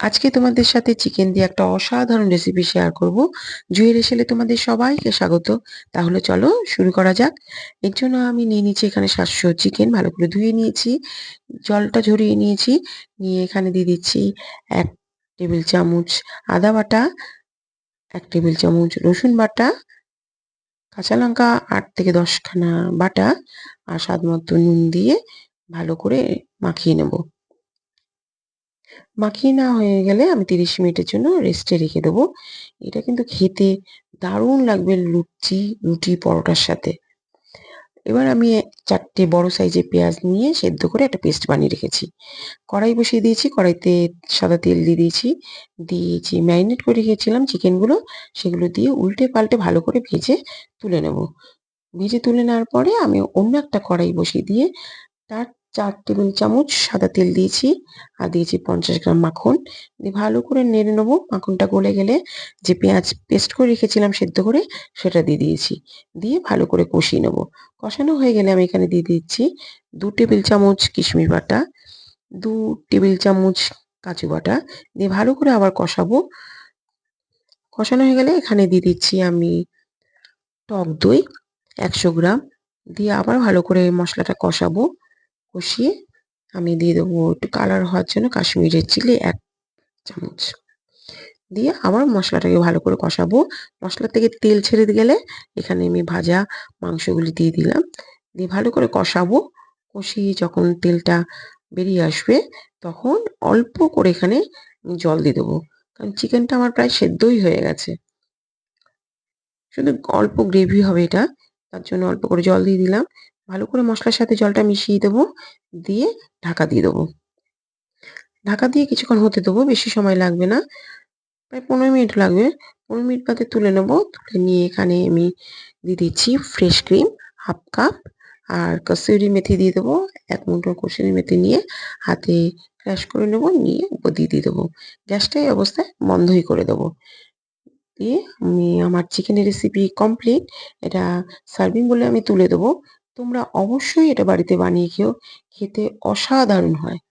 আজকে তোমাদের সাথে চিকেন দিয়ে একটা অসাধারণ রেসিপি শেয়ার করব। জুয়ের এসেলে তোমাদের সবাইকে স্বাগত। তাহলে চলো শুরু করা যাক। এর জন্য আমি নিয়ে নিচ্ছি এখানে সাতশো চিকেন ভালো করে ধুয়ে নিয়েছি। জলটা ঝরিয়ে নিয়েছি। নিয়ে এখানে দিয়ে দিচ্ছি এক টেবিল চামচ আদা বাটা, এক টেবিল চামচ রসুন বাটা, কাঁচা লঙ্কা আট থেকে দশখানা বাটা, আর স্বাদ মতো নুন দিয়ে ভালো করে মাখিয়ে নেব। মাখিয়ে না হয়ে গেলে আমি তিরিশ মিনিটের জন্য রেস্টে রেখে দেবো। এটা কিন্তু খেতে দারুণ লাগবে লুচি, রুটি, পরোটার সাথে। এবার আমি চারটে বড় সাইজের পেঁয়াজ নিয়ে সেদ্ধ করে একটা পেস্ট বানিয়ে রেখেছি। কড়াই বসিয়ে দিয়েছি, কড়াইতে সাদা তেল দিয়ে দিয়েছি। দিয়েছি ম্যারিনেট করে রেখেছিলাম চিকেনগুলো, সেগুলো দিয়ে উল্টে পাল্টে ভালো করে ভেজে তুলে নেব। ভেজে তুলে নেওয়ার পরে আমি অন্য একটা কড়াই বসিয়ে দিয়ে তার চার টেবিল চামচ সাদা তেল দিয়েছি আর দিয়েছি পঞ্চাশ গ্রাম মাখন। দিয়ে ভালো করে নেড়ে নেব। মাখনটা গলে গেলে যে পেঁয়াজ পেস্ট করে রেখেছিলাম সেদ্ধ করে সেটা দিয়ে দিয়েছি। দিয়ে ভালো করে কষিয়ে নেব। কষানো হয়ে গেলে আমি এখানে দিয়ে দিচ্ছি দু টেবিল চামচ কিশমিশ বাটা, দু টেবিল চামচ কাজু বাটা। দিয়ে ভালো করে আবার কষাবো। কষানো হয়ে গেলে এখানে দিয়ে দিচ্ছি আমি টক দই একশো গ্রাম। দিয়ে আবার ভালো করে মশলাটা কষাবো। কষিয়ে আমি দিয়ে দেবো একটু কালার হওয়ার জন্য কাশ্মীরের চিলি এক চামচ। দিয়ে আবার মশলাটাকে ভালো করে কষাবো। মশলা থেকে তেল ছেড়ে গেলে এখানে আমি ভাজা মাংসগুলি দিয়ে দিলাম। দিয়ে ভালো করে কষাবো। কষিয়ে যখন তেলটা বেরিয়ে আসবে তখন অল্প করে এখানে জল দিয়ে দেবো। কারণ চিকেনটা আমার প্রায় সেদ্ধই হয়ে গেছে। শুধু অল্প গ্রেভি হবে এটা। তার জন্য অল্প করে জল দিয়ে দিলাম। ভালো করে মশলার সাথে জলটা মিশিয়ে দেবো, দিয়ে ঢাকা দিয়ে দেবো। ঢাকা দিয়ে কিছুক্ষণ হতে দেবো, বেশি সময় লাগবে না। প্রায় পনেরো মিনিট লাগবে। পনেরো মিনিট বাদে তুলে নেব। তুলে নিয়ে এখানে আমি দিয়ে দিচ্ছি ফ্রেশ ক্রিম হাফ কাপ আর কসুরি মেথি দিয়ে দেবো। এক মুঠো কসুরি মেথি নিয়ে হাতে ক্র্যাশ করে নেব, নিয়ে দিয়ে দিয়ে দেবো। গ্যাসটা অবস্থায় বন্ধই করে দেবো। দিয়ে আমি আমার চিকেনের রেসিপি কমপ্লিট এটা সার্ভিং বলে আমি তুলে দেবো। তোমরা অবশ্যই এটা বাড়িতে বানিয়ে খেও খেতে অসাধারণ হয়।